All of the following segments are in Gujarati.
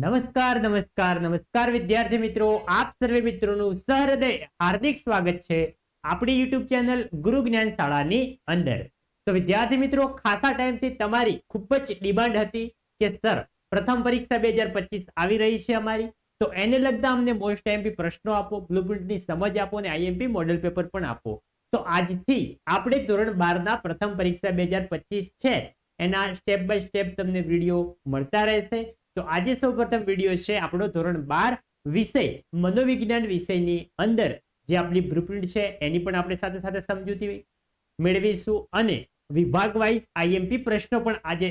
નમસ્કાર નમસ્કાર નમસ્કાર વિદ્યાર્થી મિત્રો. આપ સર્વે મિત્રોનું સહૃદય હાર્દિક સ્વાગત છે આપણી યુટ્યુબ ચેનલ ગુરુ જ્ઞાન શાળાની અંદર. તો વિદ્યાર્થી મિત્રો, ખાસા ટાઈમથી તમારી ખૂબ જ ડિમાન્ડ હતી કે, સર, પ્રથમ પરીક્ષા બે આવી રહી છે અમારી. તો એને લગતા અમને મોસ્ટ આઈએમપી પ્રશ્નો આપો, બ્લુપ્રિન્ટની સમજ આપો અને આઈએમપી મોડેલ પેપર પણ આપો. તો આજથી આપણે ધોરણ બારના પ્રથમ પરીક્ષા બે છે. એના સ્ટેપ બાય સ્ટેપ તમને વીડિયો મળતા રહેશે. તો આજે સૌ પ્રથમ વીડિયો છે આપણો ધોરણ બાર વિષય, મનોવિજ્ઞાન વિષયની અંદર જે આપણી બ્લુપ્રિન્ટ છે એની પણ આપણે સાથે સાથે સમજૂતી મેળવીશું અને વિભાગ વાઇઝ આઈએમપી પ્રશ્નો પણ આજે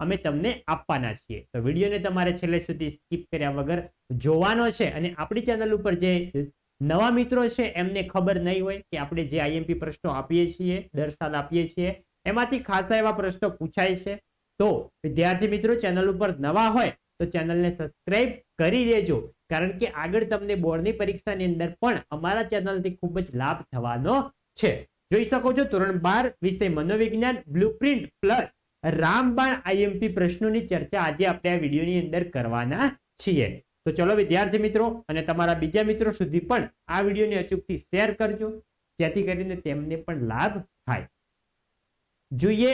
અમે તમને આપવાના છીએ. તો વિડીયોને તમારે છેલ્લે સુધી સ્કીપ કર્યા વગર જોવાનો છે અને આપણી ચેનલ ઉપર જે નવા મિત્રો છે એમને ખબર નહીં હોય કે આપણે જે આઈએમપી પ્રશ્નો આપીએ છીએ દર સાલ આપીએ છીએ, એમાંથી ખાસા એવા પ્રશ્નો પૂછાય છે. તો વિદ્યાર્થી મિત્રો, ચેનલ ઉપર નવા હોય તો ચેનલને સબસ્ક્રાઇબ કરી દેજો. કારણ કે આગળ તમને બોર્ડની પરીક્ષાની અંદર પણ અમારા ચેનલથી ખૂબ જ લાભ થવાનો છે. જોઈ શકો છો ધોરણ બાર વિષય મનોવિજ્ઞાન, બ્લુપ્રિન્ટ પ્લસ રામબાણ આઈએમપી પ્રશ્નોની ચર્ચા આજે આપણે આ વિડીયોની અંદર કરવાના છીએ. તો ચલો વિદ્યાર્થી મિત્રો અને તમારા બીજા મિત્રો સુધી પણ આ વિડીયોને અચૂકથી શેર કરજો. જેથી કરીને તેમને પણ લાભ થાય. જોઈએ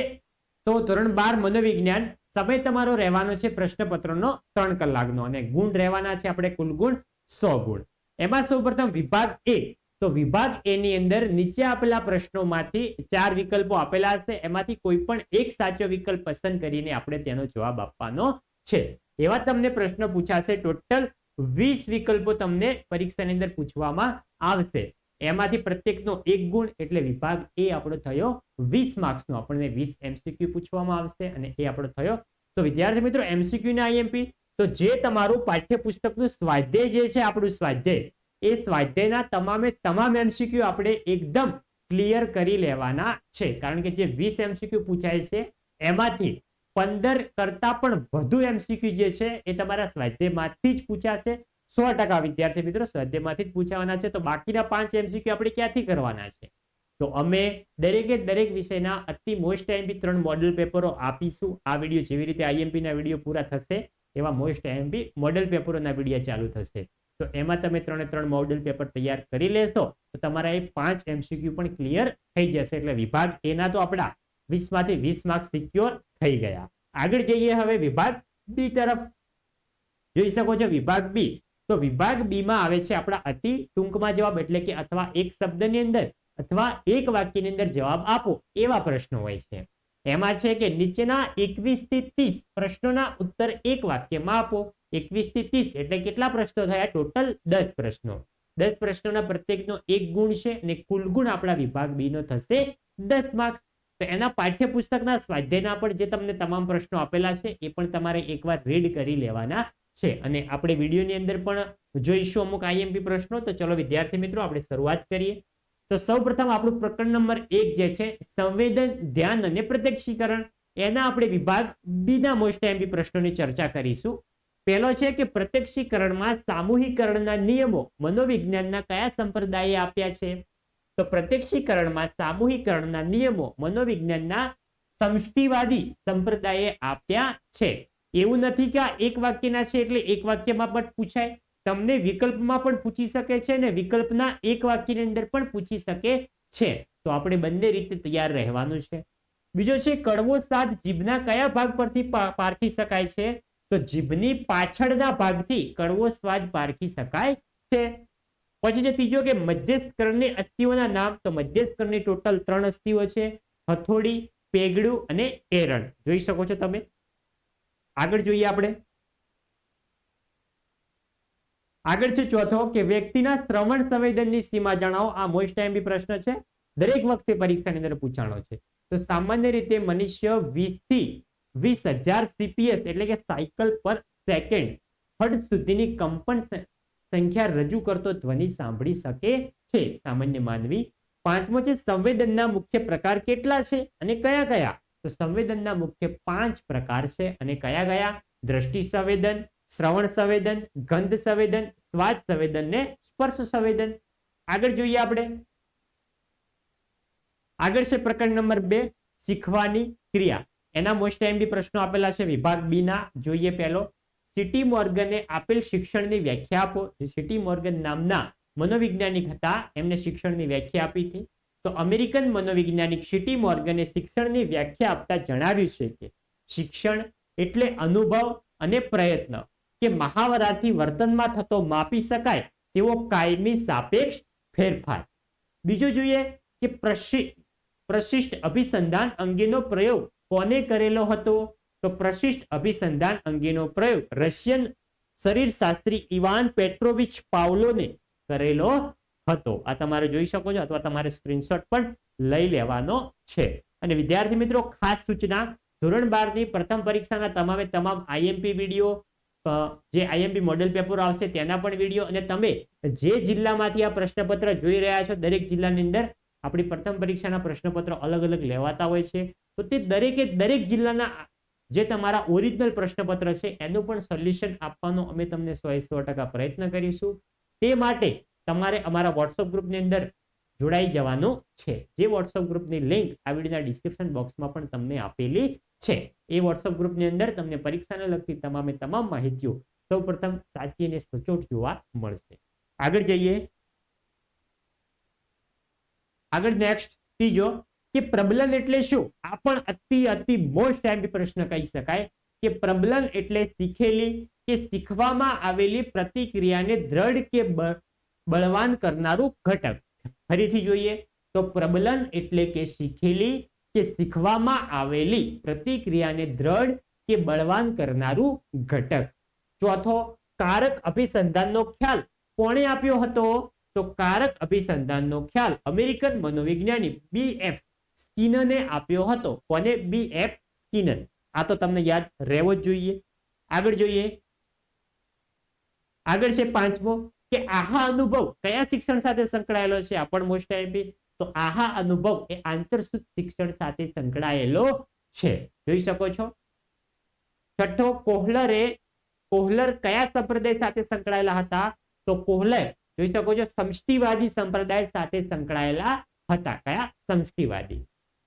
તો ધોરણ બાર મનોવિજ્ઞાન સમય તમારો રહેવાનો છે પ્રશ્નપત્રનો ત્રણ કલાકનો અને ગુણ રહેવાના છે આપણે કુલ ગુણ સો ગુણ. એમાં સૌપ્રથમ વિભાગ એ. તો વિભાગ એ ની અંદર નીચે આપેલા પ્રશ્નોમાંથી ચાર વિકલ્પો આપેલા હશે. એમાંથી કોઈ પણ એક સાચો વિકલ્પ પસંદ કરીને આપણે તેનો જવાબ આપવાનો છે. એવા તમને પ્રશ્ન પૂછાશે. ટોટલ વીસ વિકલ્પો તમને પરીક્ષાની અંદર પૂછવામાં આવશે. એમાંથી પ્રત્યેકનો એક ગુણ એટલે વિભાગ એ આપણો થયો વીસ માર્ક્સનો આપણને વીસ એમસીક્યુ પૂછવામાં આવશે અને એ આપણો થયો. તો વિદ્યાર્થી મિત્રો એમસીક્યુ ને આઈએમપી તો જે તમારું પાઠ્યપુસ્તકનું સ્વાધ્યાય જે છે આપણું સ્વાધ્યાય, એ સ્વાધ્યાયના તમામે તમામ એમસીક્યુ આપણે એકદમ ક્લિયર કરી લેવાના છે. કારણ કે જે વીસ એમસીક્યુ પૂછાય છે, એમાંથી પંદર કરતા પણ વધુ એમસીક્યુ જે છે, એ તમારા સ્વાધ્યાયમાંથી જ પૂછાશે. સો ટકા વિદ્યાર્થી મિત્રો સ્વાધ્યાયમાંથી જ પૂછાવાના છે. તો બાકીના પાંચ એમસીક્યુ આપણે ક્યાંથી કરવાના છે? તો અમે દરેકે દરેક વિષયના અતિ મોસ્ટ એમપી ત્રણ મોડેલ પેપરો આપીશું. આ વીડિયો જેવી રીતે આઈએમપી ના વીડિયો પૂરા થશે, એવા મોસ્ટ એમપી મોડેલ પેપરોના વીડિયો ચાલુ થશે. તો એમાં તમે ત્રણે ત્રણ મોડેલ પેપર તૈયાર કરી લેશો, તો તમારા એ પાંચ એમસીક્યુ પણ ક્લિયર થઈ જશે. એટલે વિભાગ એના તો આપણા વીસમાંથી વીસ માર્ક્સ સિક્યોર થઈ ગયા. આગળ જઈએ હવે વિભાગ બી તરફ. જોઈ શકો છો વિભાગ બી. તો વિભાગ બી માં આવે છે આપણા અતિ ટૂંકમાં જવાબ એટલે કે અથવા એક શબ્દની અંદર અથવા એક વાક્યની અંદર જવાબ આપો એવા પ્રશ્નો હોય છે. એમાં છે કે નીચેના એકવીસથી ત્રીસ પ્રશ્નોના ઉત્તર એક વાક્યમાં આપો. એકવીસથી ત્રીસ એટલે કેટલા પ્રશ્નો થયા? ટોટલ દસ પ્રશ્નો. દસ પ્રશ્નોના પ્રત્યેકનો એક ગુણ છે અને કુલ ગુણ આપણા વિભાગ બી નો થશે દસ માર્ક્સ તો એના પાઠ્યપુસ્તકના સ્વાધ્યાયના પણ જે તમને તમામ પ્રશ્નો આપેલા છે એ પણ તમારે એકવાર રીડ કરી લેવાના છે. અને આપણે વિડીયોની અંદર પણ જોઈશું અમુક આઈએમપી પ્રશ્નો. તો ચલો વિદ્યાર્થી મિત્રો, આપણે શરૂઆત કરીએ. તો સૌ પ્રથમ આપણું પ્રકરણ નંબર એક જે છે, સંવેદન, ધ્યાન અને પ્રત્યક્ષીકરણ. એના આપણે વિભાગ બીના મોસ્ટ આઈએમપી પ્રશ્નોની ચર્ચા કરીશું. પહેલો છે કે પ્રત્યક્ષીકરણમાં સામૂહિકરણના નિયમો મનોવિજ્ઞાનના કયા સંપ્રદાયે આપ્યા છે? તો પ્રત્યક્ષીકરણમાં સામૂહિકરણના નિયમો મનોવિજ્ઞાનના સમષ્ટિવાદી સંપ્રદાયે આપ્યા છે. એવું નથી કે આ એક વાક્યના છે એટલે એક વાક્યમાં પણ પૂછાય. તમને વિકલ્પમાં પણ પૂછી શકે છે અને વિકલ્પના એક વાક્યની અંદર પણ પૂછી શકે છે. તો આપણે બંને રીતે તૈયાર રહેવાનું છે. બીજો છે, કડવો સ્વાદ જીભના કયા ભાગ પરથી પારખી શકાય છે? તો જીભની પાછળના ભાગથી કડવો સ્વાદ પારખી શકાય છે. પછી છે, ત્રીજો કે મધ્યસ્કરણની અસ્થિઓના નામ, તો મધ્યસ્કરની ટોટલ ત્રણ અસ્થિઓ છે. હથોડી, પેગડું અને એરણ. જોઈ શકો છો તમે? આગળ જોઈએ આપણે. આગળ છે ચોથો કે વ્યક્તિના શ્રવણ સંવેદનની સીમા જણાવો. આ મોસ્ટ ટાઈમ પ્રશ્ન છે. દરેક વખતે પરીક્ષાની અંદર પૂછાણો છે. તો સામાન્ય રીતે મનુષ્ય વીસથી વીસ હજાર સીપીએસ એટલે કે સાયકલ પર સેકન્ડ હર્ટ સુધીની કંપન સંખ્યા રજૂ કરતો ધ્વનિ સાંભળી શકે છે. સામાન્ય માનવી પાંચમો છે સંવેદનના મુખ્ય પ્રકાર કેટલા છે અને કયા કયા? તો સંવેદનના મુખ્ય પાંચ પ્રકાર છે અને કયા કયા? દ્રષ્ટિ સંવેદન, શ્રવણ સંવેદન, ગંધ સંવેદન, સ્વાદ સંવેદન ને સ્પર્શ સંવેદન. આગળ જોઈએ આપણે. આગળ છે પ્રકરણ નંબર બે, શીખવાની ક્રિયા. એના મોસ્ટ ટાઈમ બી પ્રશ્નો આપેલા છે વિભાગ બી ના. જોઈએ પહેલો સિટી મોર્ગને આપેલ શિક્ષણની વ્યાખ્યા આપો. સિટી મોર્ગન નામના મનોવૈજ્ઞાનિક હતા, એમને શિક્ષણની વ્યાખ્યા આપી હતી. તો અમેરિકન મનોવૈજ્ઞાનિક સિટી મોર્ગને શિક્ષણની વ્યાખ્યા આપતા જણાવ્યું છે કે શિક્ષણ એટલે અનુભવ અને પ્રયત્ન. કે મહાવરાથી વર્તનમાં થતો માપી શકાય તેવો કાયમી સાપેક્ષ ફેરફાર. બીજું જોઈએ કે પ્રશિ- પ્રશિષ્ટ અભિસંધાન અંગેનો પ્રયોગ કોને કરેલો હતો? તો પ્રશિષ્ટ અભિસંધાન અંગેનો પ્રયોગ રશિયન શરીરશાસ્ત્રી ઇવાન પેટ્રોવિચ પાવલોને કરેલો હતો. આ તમારે જોઈ શકો છો અથવા તમારે સ્ક્રીનશોટ પણ લઈ લેવાનો છે. અને વિદ્યાર્થી મિત્રો, ખાસ સૂચના, ધોરણ બારની પ્રથમ પરીક્ષાના તમામે તમામ આઈએમપી વીડિયો જે આઈએમપી મોડેલ પેપર આવશે તેના પણ વીડિયો અને તમે જે જિલ્લામાંથી આ પ્રશ્નપત્ર જોઈ રહ્યા છો, દરેક જિલ્લાની અંદર આપણી પ્રથમ પરીક્ષાના પ્રશ્નપત્ર અલગ અલગ લેવાતા હોય છે. તો તે દરેકે દરેક જિલ્લાના જે તમારા ઓરિજિનલ પ્રશ્નપત્ર છે, એનું પણ સોલ્યુશન આપવાનો અમે તમને સો સો ટકા પ્રયત્ન કરીશું. તે માટે તમારે અમારા વોટ્સઅપ ગ્રુપની અંદર જોડાઈ જવાનું છે. જે વોટ્સઅપ ગ્રુપની લિંક આ વિડીયોના ડિસ્ક્રિપ્શન બોક્સમાં પણ તમને આપેલી છે. એ વોટ્સઅપ ગ્રુપની અંદર તમને પરીક્ષાને લગતી તમામે તમામ માહિતીઓ સૌપ્રથમ સાચી અને સચોટ જોવા મળશે. આગળ જઈએ. આગળ નેક્સ્ટ ત્રીજો, કે પ્રબલન એટલે શું? આ પણ અતિ અતિ મોસ્ટ ટાઈમ પ્રશ્ન કહી શકાય. કે પ્રબલન એટલે શીખેલી કે શીખવામાં આવેલી પ્રતિક્રિયાને દ્રઢ કે બળવાન કરનારું ઘટક. ફરીથી જોઈએ તો પ્રબલન એટલે કે શીખેલી કે શીખવામાં આવેલી પ્રતિક્રિયાને દ્રઢ કે બળવાન કરનારું ઘટક. ચોથો, કારક અભિસંધાનનો ખ્યાલ કોણે આપ્યો હતો? તો કારક અભિસંધાનનો ખ્યાલ અમેરિકન મનોવિજ્ઞાની બી એફ સ્કિનને આપ્યો હતો. કોને? બી એફ સ્કિનન. આ તો તમને યાદ રહેવો જ જોઈએ. આગળ જોઈએ. આગળ છે પાંચમો. કે આહા અનુભવ કયા શિક્ષણ સાથે સંકળાયેલો છે? આ પણ મોસ્ટ આઈપી તો આહા અનુભવ એ આંતરસુદ શિક્ષણ સાથે સંકળાયેલો છે. જોઈ શકો છો? છઠ્ઠો, કોહલરે, કોહલર કયા સંપ્રદાય સાથે સંકળાયેલા હતા? તો કોહલર, જોઈ શકો છો, સમષ્ટિવાદી સંપ્રદાય સાથે સંકળાયેલા હતા. કયા? સમષ્ટિવાદી.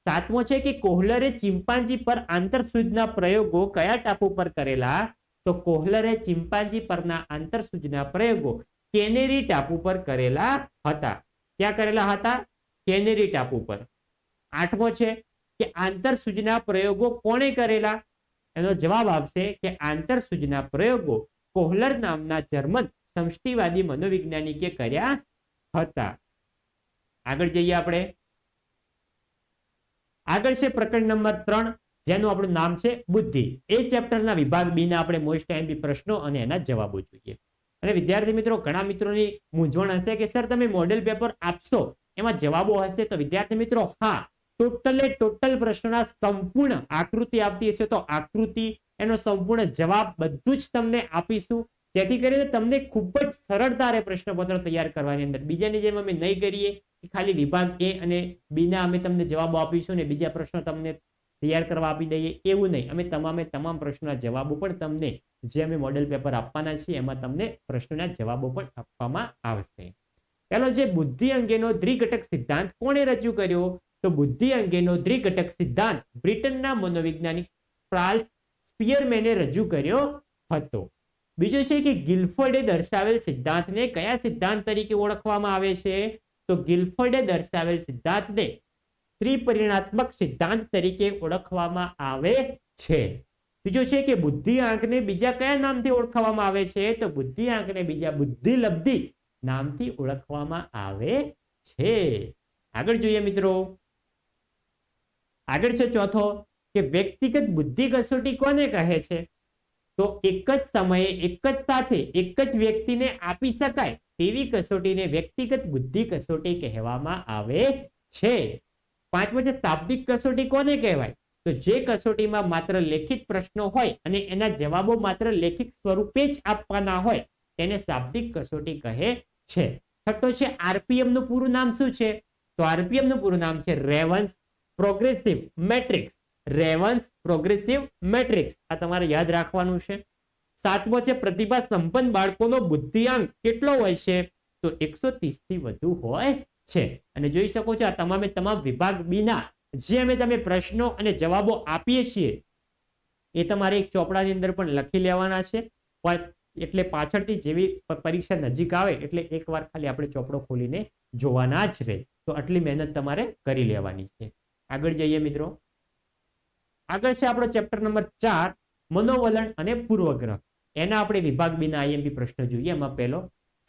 સાતમો છે કે કોહલરે ચિંપાંજી પર આંતરસૂચના પ્રયોગો કયા ટાપુ પર કરેલા? તો કોહલરે ચિંપાંજી પરના આંતરસૂચના પ્રયોગો. કેનેરી ટાપુ પર કરેલા હતા. ક્યાં કરેલા હતા? કેનેરી ટાપુ પર આઠમો છે કે આંતરસૂચના પ્રયોગો કોણે કરેલા? એનો જવાબ આવશે કે આંતરસૂચના પ્રયોગો કોહલર નામના જર્મન સમષ્ટિવાદી મનોવૈજ્ઞાનિકે કર્યા હતા. આગળ જઈએ આપણે. આગળ છે પ્રકરણ નંબર ત્રણ, જેનું આપણું નામ છે બુદ્ધિ. એ ચેપ્ટરના વિભાગ બી આપણે મોસ્ટ ટાઈમ પ્રશ્નો અને એના જવાબો જોઈએ. અને વિદ્યાર્થી મિત્રો, ઘણા મિત્રોની મૂંઝવણ હશે કે, સર, તમે મોડેલ પેપર આપશો? એમાં જવાબો હશે? તો વિદ્યાર્થી મિત્રો, હા, ટોટલે ટોટલ પ્રશ્નના સંપૂર્ણ આકૃતિ આવતી હશે. તો આકૃતિ, એનો સંપૂર્ણ જવાબ બધું જ તમને આપીશું. જેથી કરીને તમને ખૂબ જ સરળતારે પ્રશ્નપત્ર તૈયાર કરવાની અંદર. બીજાની જેમ અમે નહીં કરીએ. કે ખાલી વિભાગ એ અને બીના અમે તમને જવાબો આપીશું ને બીજા પ્રશ્નો તમને તૈયાર કરવા આપી દઈએ, એવું નહીં. અમે તમામે તમામ પ્રશ્નોના જવાબો પણ તમને જે અમે મોડેલ પેપર આપવાના છીએ, એમાં તમને પ્રશ્નોના જવાબો પણ આપવામાં આવશે. પહેલો છે, બુદ્ધિ અંગેનો દ્વિઘટક સિદ્ધાંત. કોણે રજૂ કર્યો? તો બુદ્ધિ અંગેનો દ્વિઘટક સિદ્ધાંત બ્રિટનના મનોવૈજ્ઞાનિક ફ્રાલ્સ સ્પિયરમેને રજૂ કર્યો હતો. બીજો છે કે ગિલફર્ડે દર્શાવેલ સિદ્ધાંતને કયા સિદ્ધાંત તરીકે ઓળખવામાં આવે છે? તો ગિલફર્ડે દર્શાવેલ સિદ્ધાંતને ત્રિપરિણાત્મક સિદ્ધાંત તરીકે ઓળખવામાં આવે છે. બીજો છે કે બુદ્ધિ આંકને બીજા કયા નામથી ઓળખવામાં આવે છે? તો બુદ્ધિ આંકને બીજા બુદ્ધિલબ્ધિ નામથી ઓળખવામાં આવે છે. આગળ જોઈએ મિત્રો. આગળ છે ચોથો, કે વ્યક્તિગત બુદ્ધિ કસોટી કોને કહે છે? તો એક જ સમયે, એક જ સાથે, એક જ વ્યક્તિને આપી શકાય તેવી કસોટીને વ્યક્તિગત બુદ્ધિ કસોટી કહેવામાં આવે છે. પાંચમો છે, શાબ્દિક કસોટી કોને કહેવાય? તો જે કસોટીમાં માત્ર લેખિત પ્રશ્નો હોય અને એના જવાબો માત્ર લેખિત સ્વરૂપે જ આપવાના હોય, તેને શાબ્દિક કસોટી કહે છે. છઠ્ઠો છે, આરપીએમનું પૂરું નામ શું છે? તો આરપીએમનું પૂરું નામ છે, Raven's progressive matrix. Raven's progressive matrix. આ તમારે યાદ રાખવાનું છે. સાતમો છે, પ્રતિભા સંપન્ન બાળકોનો બુદ્ધિઆંક કેટલો હોય છે? તો એકસો થી વધુ હોય છે. અને જોઈ શકો છો આ તમામે તમામ વિભાગ બીના જે અમે તમે પ્રશ્નો અને જવાબો આપીએ છીએ, એ તમારે એક ચોપડાની અંદર પણ લખી લેવાના છે. એટલે પાછળથી જેવી પરીક્ષા નજીક આવે એટલે એકવાર ખાલી આપણે ચોપડો ખોલીને જોવાના જ રહે. તો આટલી મહેનત તમારે કરી લેવાની છે. આગળ જઈએ મિત્રો. આગળ છે આપણો ચેપ્ટર નંબર ચાર, મનોવલણ અને પૂર્વગ્રહ. એના આપણે વિભાગ બીના આઈએમપી પ્રશ્ન જોઈએ. એમાં પહેલો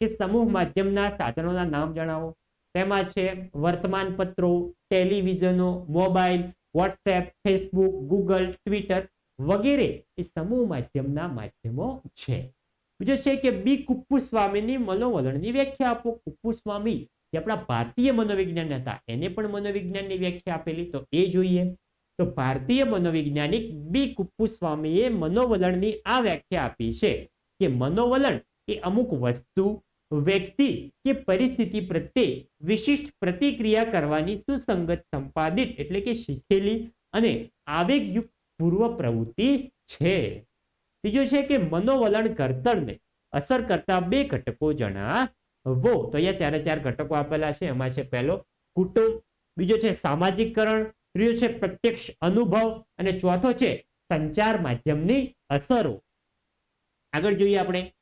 કે સમૂહ માધ્યમના સાધનોના નામ જણાવો. તેમાં છે વર્તમાન પત્રો ટેલિવિઝનો, mobile, WhatsApp, Facebook, Google, Twitter વગેરે એ સમૂહ માધ્યમના માધ્યમો છે. બીજો છે કે બી કુપ્પુ સ્વામીની મનોવલણની વ્યાખ્યા આપો. કુપ્પુ સ્વામી જે આપણા ભારતીય મનોવિજ્ઞાન હતા, એને પણ મનોવિજ્ઞાનની વ્યાખ્યા આપેલી, તો એ જોઈએ. તો ભારતીય મનોવૈજ્ઞાનિક બી કુપ્પુ સ્વામીએ મનોવલણની આ વ્યાખ્યા આપી છે કે મનોવલણ એ અમુક વસ્તુ વ્યક્તિ કે પરિસ્થિતિ પ્રત્યે વિશિષ્ટ પ્રતિક્રિયા કરવાની સુસંગત સંપાદિત એટલે કે શીખેલી અને આવેગયુક્ત પૂર્વ પ્રવૃત્તિ છે. ત્રીજો છે કે મનોવલણ કરતરને અસર કરતા બે ઘટકો જણાવો. તો અહીંયા ચારે ચાર ઘટકો આપેલા છે. એમાં છે પહેલો, કુટુંબ. બીજો છે સામાજિકકરણ. ત્રીજો છે પ્રત્યક્ષ અનુભવ. અને ચોથો છે સંચાર માધ્યમની અસરો. આગળ જોઈએ આપણે.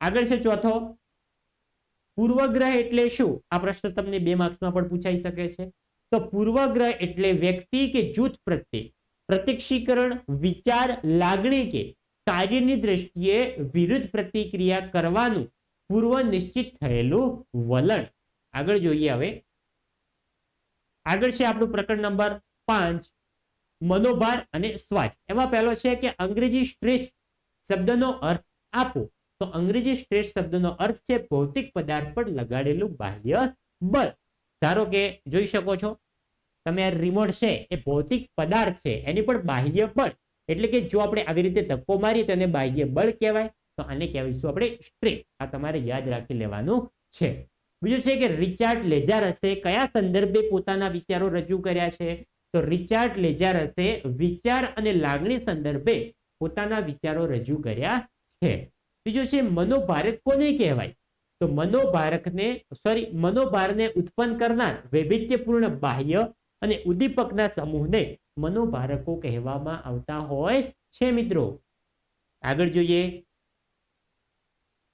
આગળ છે ચોથો. પૂર્વગ્રહ એટલે શું? આ પ્રશ્ન તમને બે માર્ક્સમાં પણ પૂછાઈ શકે છે. તો પૂર્વગ્રહ એટલે વ્યક્તિ કે જૂથ પ્રત્યે પ્રત્યક્ષીકરણ, વિચાર, લાગણી કે કાર્યની દ્રષ્ટિએ વિરુદ્ધ પ્રતિક્રિયા કરવાનું પૂર્વ નિશ્ચિત થયેલું વલણ. આગળ જોઈએ હવે. આગળ છે આપણું પ્રકરણ નંબર પાંચ, મનોભાર અને સ્વાસ્થ્ય. એમાં પહેલો છે કે અંગ્રેજી સ્ટ્રેસ શબ્દનો અર્થ આપો. તો અંગ્રેજી સ્ટ્રેસ શબ્દનો અર્થ છે ભૌતિક પદાર્થ પર લગાડેલું બાહ્ય બળ. ધારો કે જોઈ શકો છો, તમે આ રિમોટ છે એ ભૌતિક પદાર્થ છે, એની પણ બાહ્ય બળ. એટલે કે જો આપણે આવી રીતે ધક્કો મારીએ તો એને બાહ્ય બળ કહેવાય. તો આને કહેવાઈશું આપણે? સ્ટ્રેસ. આ તમારે યાદ રાખી લેવાનું છે. બીજું છે કે રિચાર્ડ લેજારસે કયા સંદર્ભે પોતાના વિચારો રજૂ કર્યા છે? તો રિચાર્ડ લેજારસે વિચાર અને લાગણી સંદર્ભે પોતાના વિચારો રજૂ કર્યા છે. બીજો છે મનોભારક કોને કહેવાય? તો મનોભારકને સોરી મનોભારને ઉત્પન્ન કરનાર વૈવિધ્યપૂર્ણ બાહ્ય અને ઉદ્દીપકના સમૂહને મનોભારકો કહેવામાં આવતા હોય છે મિત્રો. આગળ જોઈએ.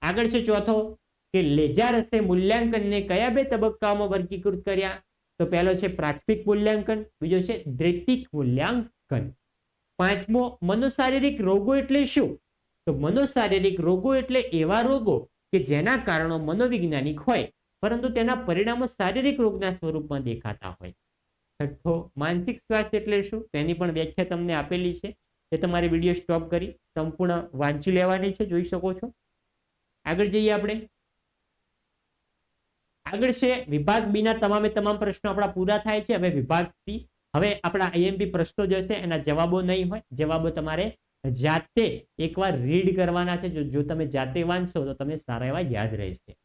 આગળ છે ચોથો, કે લેજારસે મૂલ્યાંકનને કયા બે તબક્કાઓમાં વર્ગીકૃત કર્યા? તો પહેલો છે પ્રાથમિક મૂલ્યાંકન, બીજો છે દ્રૈતિક મૂલ્યાંકન. પાંચમો, મનોશારીરિક રોગો એટલે શું? તો મનોશારીરિક રોગો એટલે એવા રોગો કે જેના કારણો મનોવૈજ્ઞાનિક હોય, પરંતુ તેના પરિણામો શારીરિક રોગના સ્વરૂપમાં દેખાતા હોય. છઠ્ઠો, માનસિક સ્વાસ્થ્ય એટલે શું? તેની પણ વ્યાખ્યા તમને આપેલી છે. એ તમારે વીડિયો સ્ટોપ કરી, સંપૂર્ણ વાંચી લેવાની છે, જોઈ શકો છો. આગળ જઈએ આપણે. આગળ છે, વિભાગ બીના તમામે તમામ પ્રશ્નો આપણા પૂરા થાય છે. હવે વિભાગ સી. હવે આપણા આઈએમપી પ્રશ્નો જે છે એના જવાબો નહીં હોય. જવાબો તમારે જાતે એકવાર રીડ કરવાના છે. જો તમે જાતે વાંચશો તો તમને સારા એવા યાદ રહેશે.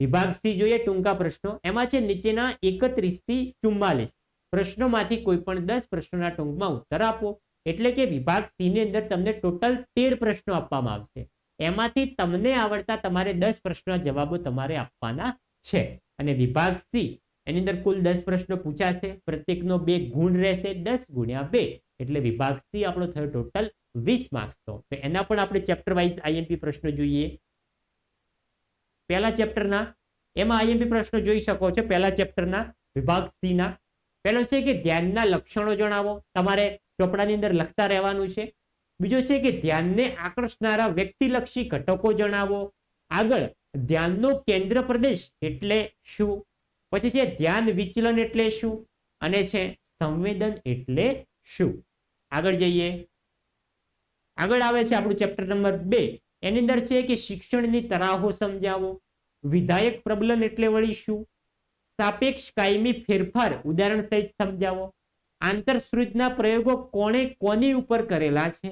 વિભાગ સી જોઈએ ટૂંકા પ્રશ્નો. એમાં છે નીચેના એકત્રીસથી ચુમ્માલીસ. પ્રશ્નોમાંથી કોઈ પણ દસ પ્રશ્નોના ટૂંકમાં ઉત્તર આપો. એટલે કે વિભાગ સી ની અંદર તમને ટોટલ તેર પ્રશ્નો આપવામાં આવશે. એમાંથી તમને આવડતા તમારે દસ પ્રશ્નના જવાબો તમારે આપવાના છે. અને વિભાગ સી, એની અંદર કુલ દસ પ્રશ્નો પૂછાશે. પ્રત્યેકનો બે ગુણ રહેશે. દસ ગુણ્યા બે. એટલે વિભાગ સી આપણો થયો ટોટલ વીસ માર્ક્સ તો. એના પણ આપણે ચેપ્ટર વાઇઝ આઈએમપી પ્રશ્નો જોઈએ. પહેલા ચેપ્ટરના એમાં આઈએમપી પ્રશ્નો જોઈ શકો છો. પહેલા ચેપ્ટરના વિભાગ સી ના પહેલો છે કે ધ્યાનના લક્ષણો જણાવો. તમારે ચોપડાની અંદર લખતા રહેવાનું છે. બીજો છે કે ધ્યાનને આકર્ષનારા વ્યક્તિલક્ષી ઘટકો જણાવો. આગળ, ધ્યાનનો કેન્દ્ર પ્રદેશ એટલે શું? પછી છે ધ્યાન વિચલન એટલે શું? અને છે સંવેદન એટલે શું? આગળ જઈએ. આગળ આવે છે આપણું ચેપ્ટર નંબર બે. એની અંદર છે કે શિક્ષણની તરાહો સમજાવો. વિધાયક પ્રબલન એટલે વળી શું? સાપેક્ષ કાયમી ફેરફાર ઉદાહરણ સહિત સમજાવો. આંતરસૃજના પ્રયોગો કોણે કોની ઉપર કરેલા છે?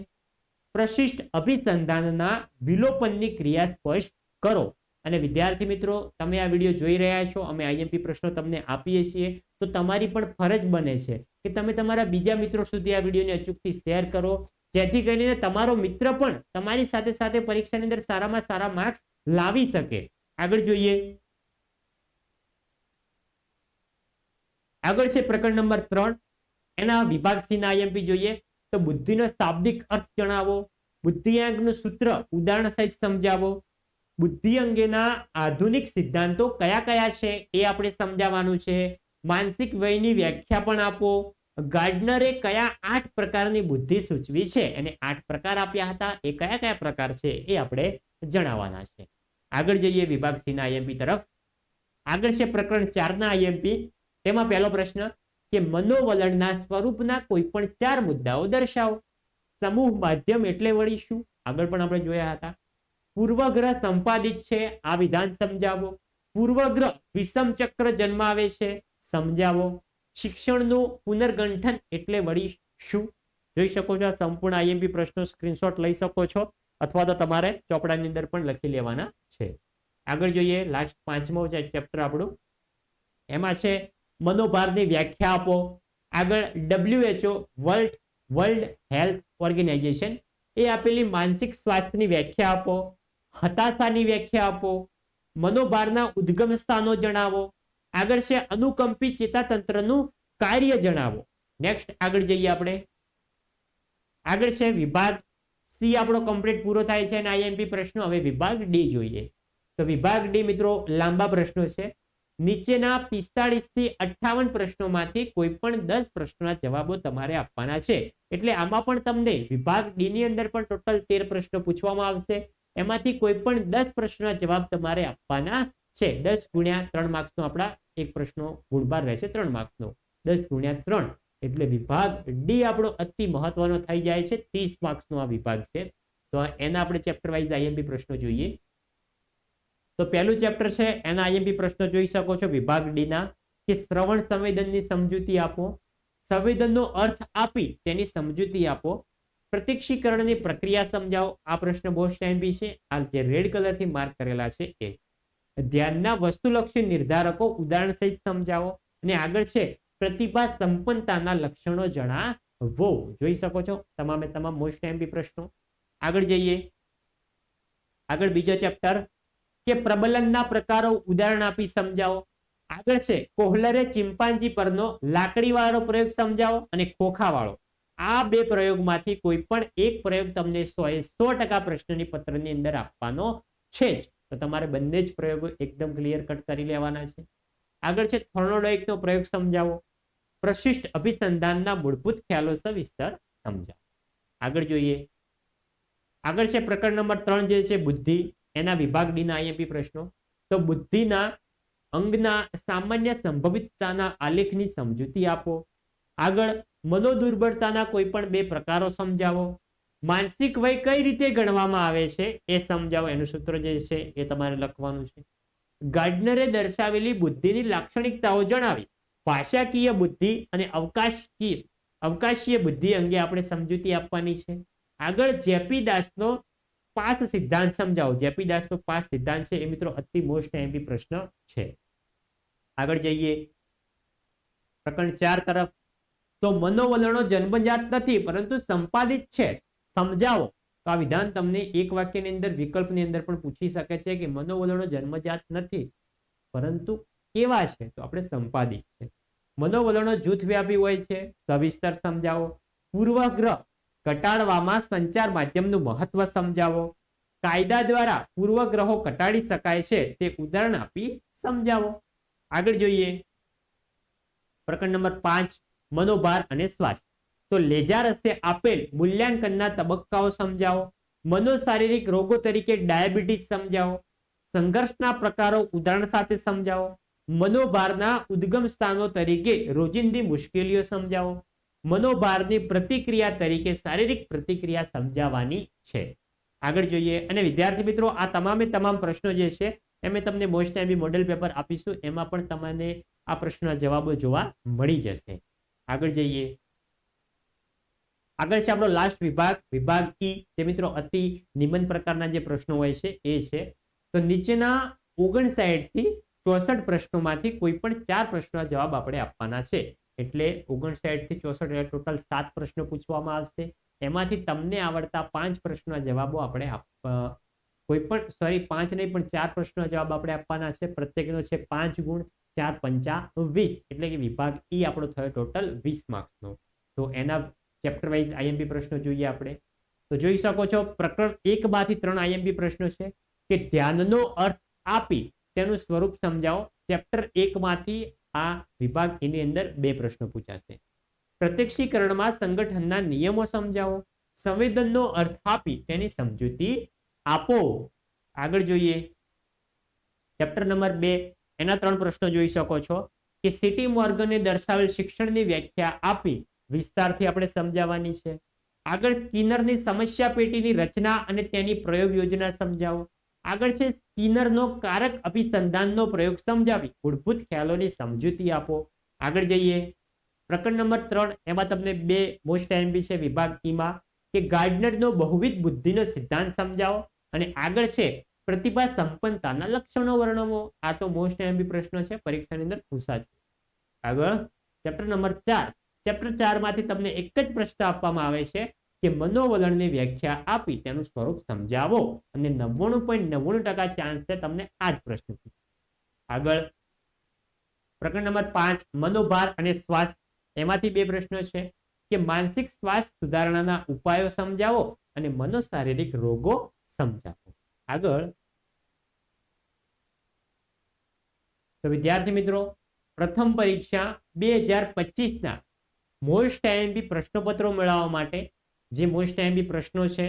પ્રશિષ્ટ અભિસંધાનના વિલોપનની ક્રિયા સ્પષ્ટ કરો. અને વિદ્યાર્થી મિત્રો, તમે આ વીડિયો જોઈ રહ્યા છો, અમે આઈએમપી પ્રશ્નો તમને આપીએ છીએ, તો તમારી પણ ફરજ બને છે કે તમે તમારા બીજા મિત્રો સુધી આ વિડીયોને અચૂકથી શેર કરો. જેથી કરીને તમારો મિત્ર પણ તમારી સાથે સાથે પરીક્ષાની અંદર સારામાં સારા માર્ક્સ લાવી શકે. આગળ જોઈએ. આગળ છે પ્રકરણ નંબર ત્રણ. એના વિભાગ સી આઈએમપી જોઈએ. તો બુદ્ધિનો શાબ્દિક અર્થ જણાવો. બુદ્ધિઆંકનું સૂત્ર ઉદાહરણ સહિત સમજાવો. બુદ્ધિ અંગેના આધુનિક સિદ્ધાંતો કયા કયા છે એ આપણે સમજાવવાનું છે. માનસિક વયની વ્યાખ્યા પણ આપો. ગાર્ડનરે કયા આઠ પ્રકારની બુદ્ધિ સૂચવી છે? અને આઠ પ્રકાર આપ્યા હતા. એ કયા કયા પ્રકાર છે? એ આપણે જણાવવાના છે. આગળ જઈએ વિભાગ સીના આઈએમપી તરફ. આગળ છે પ્રકરણ ચાર ના આઈએમપી તેમાં પહેલો પ્રશ્ન કે મનોવલણના સ્વરૂપના કોઈ પણ ચાર મુદ્દાઓ દર્શાવો. સમૂહ માધ્યમ એટલે વળી શું? આગળ પણ આપણે જોયા હતા. પૂર્વગ્રહ સંપાદિત છે. આ વિધાન સમજાવો. પૂર્વગ્રહ વિષમ ચક્ર જન્માવે છે. સમજાવો. શિક્ષણનું પુનર્ગંઠન એટલે વળી શું? જોઈ શકો છો આ સંપૂર્ણ આઈએમપી પ્રશ્નો સ્ક્રીનશોટ લઈ શકો છો અથવા તો તમારે ચોપડાની અંદર પણ લખી લેવાના છે. આગળ જોઈએ લાસ્ટ પાંચમો ચેપ્ટર આપણું. એમાં છે મનોભારની વ્યાખ્યા આપો. આગળ WHO world world health organization એ આપેલી માનસિક સ્વાસ્થ્યની વ્યાખ્યા આપો. હતાશાની વ્યાખ્યા આપો. મનોભારના ઉદ્ગમ સ્થાનો જણાવો. આગળ છે અનુકંપી ચેતાતંત્રનું કાર્ય જણાવો. નેક્સ્ટ આગળ જઈએ આપણે. આગળ છે વિભાગ સી આપણો કમ્પ્લીટ પૂરો થાય છે અને આઈએમપી પ્રશ્નો હવે વિભાગ ડી જોઈએ. તો વિભાગ ડી મિત્રો લાંબા પ્રશ્નો છે. નીચેના પિસ્તાળીસથી અઠ્ઠાવન પ્રશ્નોમાંથી કોઈ પણ દસ પ્રશ્નોના જવાબો તમારે આપવાના છે. એટલે આમાં પણ તમને વિભાગ ડી ની અંદર પણ ટોટલ તેર પ્રશ્નો પૂછવામાં આવશે. એમાંથી કોઈ પણ દસ પ્રશ્નોના જવાબ તમારે આપવાના છે. દસ ગુણ્યા ત્રણ માર્ક્સનો આપણા એક પ્રશ્નો ગુણભાર રહેશે ત્રણ માર્ક્સનો. દસ ગુણ્યા ત્રણ એટલે વિભાગ ડી આપણો અતિ મહત્વનો થઈ જાય છે, ત્રીસ માર્ક્સનો આ વિભાગ છે. તો એના આપણે ચેપ્ટર વાઇઝ આઈએમપી પ્રશ્નો જોઈએ. તો પહેલું ચેપ્ટર છે, એના આઈએમપી પ્રશ્નો જોઈ શકો છો વિભાગ ડીના કે શ્રવણ સંવેદનની સમજૂતી આપો. સંવેદનનો અર્થ આપી તેની સમજૂતી આપો. પ્રતિક્ષીકરણની પ્રક્રિયા સમજાવો. આ પ્રશ્ન બહુ સ્ટેમ્પી છે. આ જે રેડ કલરથી માર્ક કરેલા છે એ. ધ્યાનના વસ્તુલક્ષી નિર્ધારકો ઉદાહરણ સહિત સમજાવો. અને આગળ છે, પ્રતિભા સંપન્નતાના લક્ષણો જણાવો. જોઈ શકો છો, તમામે તમામ મોસ્ટ એમપી પ્રશ્નો. આગળ જઈએ. આગળ બીજો ચેપ્ટર કે પ્રબલનના પ્રકારો ઉદાહરણ આપી સમજાવો. આગળ છે, કોહલરે ચિમ્પાન્જી પરનો લાકડીવાળો પ્રયોગ સમજાવો અને ખોખાવાળો. આ બે પ્રયોગમાંથી કોઈ પણ એક પ્રયોગ તમને સો એ સો ટકા પ્રશ્નની પત્રની અંદર આપવાનો છે જ. તો તમારે બંને જ પ્રયોગો એકદમ ક્લિયર કટ કરી લેવાના છે. આગળ છે થર્નોડોઇકનો પ્રયોગ સમજાવો. પ્રશિષ્ટ અભિસંધાનના મૂળભૂત ખ્યાલો સવિસ્તર સમજાવો. આગળ જોઈએ. આગળ છે પ્રકરણ નંબર ત્રણ જે છે બુદ્ધિ, એના વિભાગ ડીના આઈએમપી પ્રશ્નો. તો બુદ્ધિના અંગના સામાન્ય સંભવિતતાના આલેખની સમજૂતી આપો. આગળ મનોદુર્બળતાના કોઈ પણ બે પ્રકારો સમજાવો. માનસિક વય કઈ રીતે ગણવામાં આવે છે એ સમજાવો. એનું સૂત્ર જે છે એ તમારે લખવાનું છે. ગાર્ડનરે દર્શાવેલી બુદ્ધિની લાક્ષણિકતાઓ જણાવી. ભાષાકીય બુદ્ધિ અને અવકાશકીય, અવકાશીય બુદ્ધિ અંગે આપણે સમજૂતી આપવાની છે. આગળ જેપી દાસનો પાસ સિદ્ધાંત સમજાવો. જેપી દાસનો પાસ સિદ્ધાંત છે એ મિત્રો અતિ મોસ્ટ એમપી પ્રશ્ન છે. આગળ જઈએ. પ્રકરણ ચાર તરફ. તો મનોવલણો જન્મજાત નથી, પરંતુ સંપાદિત છે. સમજાવો. તો આ વિધાન તમને એક વાક્યની અંદર, વિકલ્પની અંદર પણ પૂછી શકે છે કે મનોવલણો જન્મજાત નથી, પરંતુ કેવા છે? તો આપણે સંપાદિત છે. મનોવલણો જૂથવ્યાપી હોય છે. સવિસ્તર સમજાવો. પૂર્વગ્રહ ઘટાડવામાં સંચાર માધ્યમનું મહત્વ સમજાવો. કાયદા દ્વારા પૂર્વગ્રહો ઘટાડી શકાય છે તે ઉદાહરણ આપી સમજાવો. આગળ જોઈએ. પ્રકરણ નંબર પાંચ, મનોભાર અને સ્વાસ્થ્ય. તો લેજારસે આપેલ મૂલ્યાંકનના તબક્કાઓ સમજાવો, મનોશારીરિક રોગો તરીકે ડાયાબિટીસ સમજાવો, સંઘર્ષના પ્રકારો ઉદાહરણ સાથે સમજાવો, મનોભારના ઉદ્ગમ સ્થાનો તરીકે રોજિંદી મુશ્કેલીઓ સમજાવો, મનોભારની પ્રતિક્રિયા તરીકે શારીરિક પ્રતિક્રિયા સમજાવવાની છે. આગળ જોઈએ. અને વિદ્યાર્થી મિત્રો, આ તમામે તમામ પ્રશ્નો જે છે, એ મેં તમને મોસ્ટ એમી મોડેલ પેપર આપીશું, એમાં પણ તમને આ પ્રશ્નના જવાબો જોવા મળી જશે. આગળ જઈએ. આગળ છે આપણો લાસ્ટ વિભાગ. વિભાગ ઈ જે મિત્રો, અતિ નિમન પ્રકારના જે પ્રશ્નો હોય છે, એ છે. તો નીચેના ઓગણસાઠથી ચોસઠ પ્રશ્નોમાંથી કોઈ પણ ચાર પ્રશ્નોના જવાબ આપણે આપવાના છે. એટલે ઓગણસાઠથી ચોસઠ એટલે ટોટલ સાત પ્રશ્નો પૂછવામાં આવશે. એમાંથી તમને આવડતા પાંચ પ્રશ્નોના જવાબો આપણે કોઈ પણ સોરી પાંચ નહીં, પણ ચાર પ્રશ્નોના જવાબ આપણે આપવાના છે. પ્રત્યેકનો છે પાંચ ગુણ, ચાર પંચા વીસ. એટલે કે વિભાગ ઈ આપણો થયો ટોટલ વીસ માર્ક્સનો. તો એના ચેપ્ટર વાઇઝ આઈએમપી પ્રશ્નો જોઈએ આપણે. તો જોઈ શકો છો, પ્રકરણ એક માંથી ત્રણ આઈએમપી પ્રશ્નો છે કે ધ્યાનનો અર્થ આપી તેનું સ્વરૂપ સમજાવો. ચેપ્ટર એક માંથી આ વિભાગ એની અંદર બે પ્રશ્નો પૂછાશે. પ્રત્યક્ષીકરણમાં સંગઠનના નિયમો સમજાવો. સંવેદનનો અર્થ આપી તેની સમજૂતી આપો. આગળ જોઈએ. ચેપ્ટર નંબર બે, એના ત્રણ પ્રશ્નો જોઈ શકો છો કે સિટી મોર્ગને દર્શાવેલ શિક્ષણની વ્યાખ્યા આપી વિસ્તારથી આપણે સમજાવવાની છે. આગળ સ્કિનરની સમસ્યા પેટીની રચના અને તેની પ્રયોગ યોજના સમજાવો. આગળ છે સ્કિનરનો કારક અભિસંધાનનો પ્રયોગ સમજાવી. મૂળભૂત ખ્યાલોની સમજૂતી આપો. આગળ જઈએ. પ્રકરણ નંબર ત્રણ, એમાં તમને બે મોસ્ટ એમ્બી છે વિભાગ ઈમાં કે ગાર્ડનરનો બહુવિધ બુદ્ધિનો સિદ્ધાંત સમજાવો. અને આગળ છે પ્રતિભા સંપન્નતાના લક્ષણો વર્ણવો. આ તો મોસ્ટ એમબી પ્રશ્ન છે, પરીક્ષાની અંદર પૂછાશે. આગળ ચેપ્ટર નંબર ચાર ચેપ્ટર ચારમાંથી તમને એક જ પ્રશ્ન આપવામાં આવે છે કે મનોવલણની વ્યાખ્યા આપી તેનું સ્વરૂપ સમજાવો. અને નવ્વાણું પોઈન્ટ નવ્વાણું ટકા ચાન્સ છે તમને આ જ પ્રશ્ન આગળ. પ્રકરણ નંબર પાંચ, મનોભાર અને સ્વાસ્થ્ય. એમાંથી બે પ્રશ્નો છે. કે માનસિક સ્વાસ્થ્ય સુધારણાના ઉપાયો સમજાવો અને મનોશારીરિક રોગો સમજાવો. આગળ. તો વિદ્યાર્થી મિત્રો, પ્રથમ પરીક્ષા બે હજાર પચીસના મોસ્ટ આઈએમપી પ્રશ્નપત્રો મેળવવા માટે, જે મોસ્ટ આઈએમપી પ્રશ્નો છે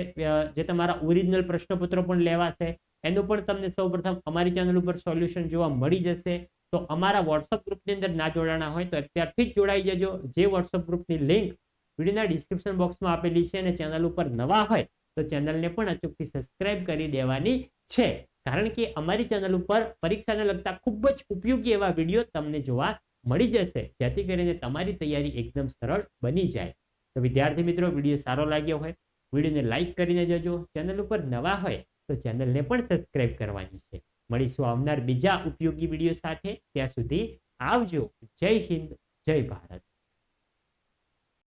જે તમારા ઓરિજિનલ પ્રશ્નપત્રો પણ લેવાશે, એનું પણ તમને સૌપ્રથમ અમારી ચેનલ ઉપર સોલ્યુશન જોવા મળી જશે. તો અમારા વોટ્સઅપ ગ્રુપની અંદર ના જોડાણા હોય તો અત્યારથી જ જોડાઈ જજો. જે વોટ્સઅપ ગ્રુપની લિંક વિડીયોના ડિસ્ક્રિપ્શન બોક્સમાં આપેલી છે અને ચેનલ ઉપર નવા હોય તો ચેનલને પણ અચૂકથી સબસ્ક્રાઇબ કરી દેવાની છે. કારણ કે અમારી ચેનલ ઉપર પરીક્ષાને લગતા ખૂબ જ ઉપયોગી એવા વીડિયો તમને જોવા મળી જશે, જેથી કરીને તમારી તૈયારી એકદમ સરળ બની જાય. તો વિદ્યાર્થી મિત્રો, વીડિયો સારો લાગ્યો હોય, વિડીયોને લાઇક કરીને જજો. ચેનલ ઉપર નવા હોય, તો ચેનલને પણ સબસ્ક્રાઇબ કરવાની છે. મળીશું આવનાર બીજા ઉપયોગી વીડિયો સાથે. ત્યાં સુધી આવજો. જય હિન્દ, જય ભારત.